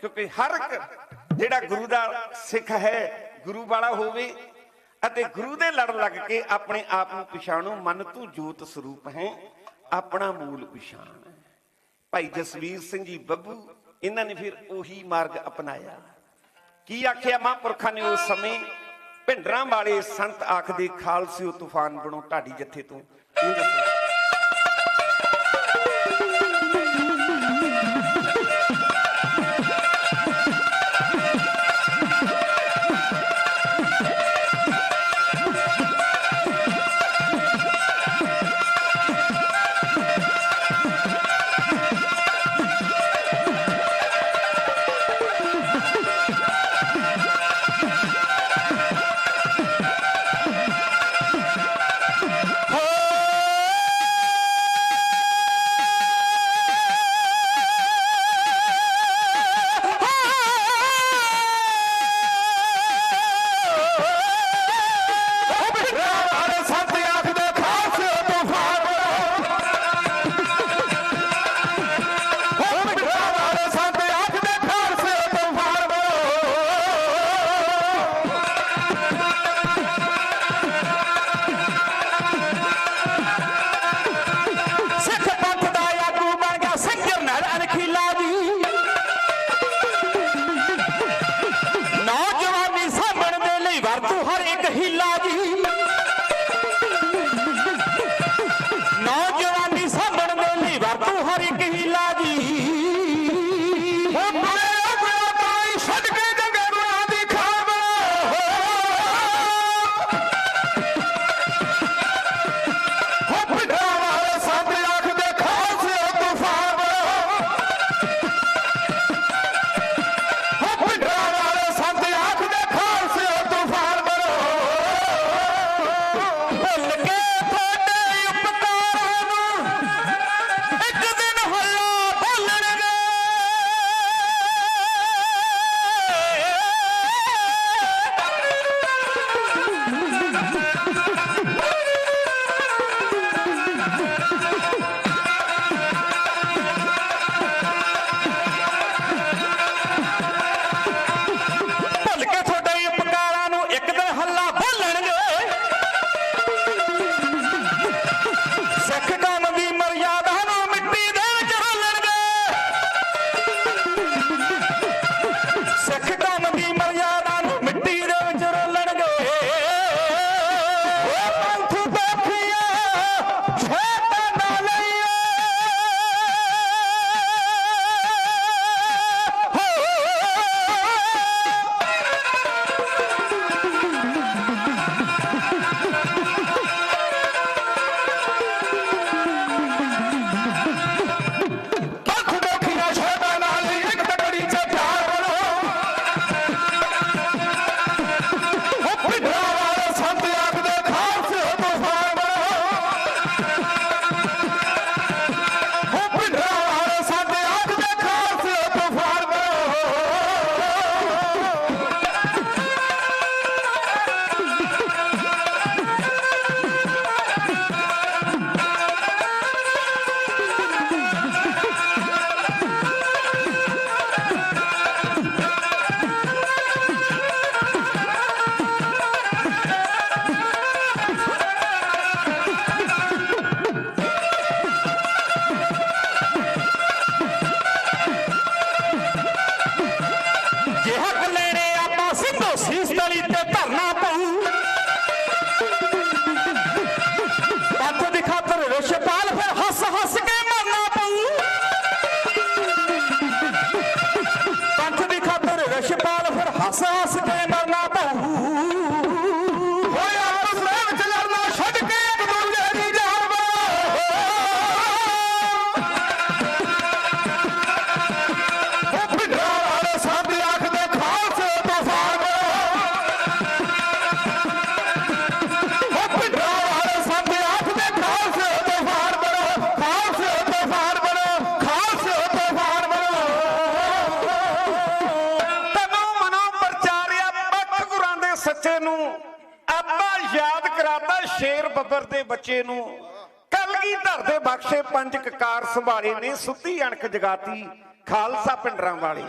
ਕਿਉਂਕਿ ਹਰ ਇੱਕ ਜਿਹੜਾ ਗੁਰੂ ਦਾ ਸਿੱਖ ਹੈ, ਗੁਰੂ ਵਾਲਾ ਹੋਵੇ ਅਤੇ ਗੁਰੂ ਦੇ ਲੜ ਲੱਗ ਕੇ ਆਪਣੇ ਆਪ ਨੂੰ ਪਛਾਣੋ, ਮਨ ਤੂੰ ਜੋਤ ਸਰੂਪ ਹੈ, ਆਪਣਾ ਮੂਲ ਪਛਾਣ ਭਾਈ ਜਸਵੀਰ ਸਿੰਘ ਜੀ ਬੱਬੂ, ਇਹਨਾਂ ਨੇ ਫਿਰ ਉਹੀ ਮਾਰਗ ਅਪਣਾਇਆ। ਕੀ ਆਖਿਆ ਮਹਾਂਪੁਰਖਾਂ ਨੇ ਉਸ ਸਮੇਂ? ਭਿੰਡਰਾਂ ਵਾਲੇ ਸੰਤ ਆਖਦੇ, ਖਾਲਸੇ ਤੂਫਾਨ ਬਣੋ ਢਾਡੀ ਜੱਥੇ ਤੋਂ। ਇਹ ਦੱਸੋ? ਤੂੰ ਹਰ ਇੱਕ ਸ਼ੇਰ ਬੱਬਰ ਦੇ ਬੱਚੇ ਨੂੰ ਕਲਗੀਧਰ ਦੇ ਬਖਸ਼ੇ ਪੰਜ ਕਕਾਰ ਸੰਭਾਲੇ ਨੇ ਸੁੱਤੀ ਅਣਖ ਜਗਾਤੀ ਖਾਲਸਾ ਪਿੰਡਰਾਂ ਵਾਲੇ।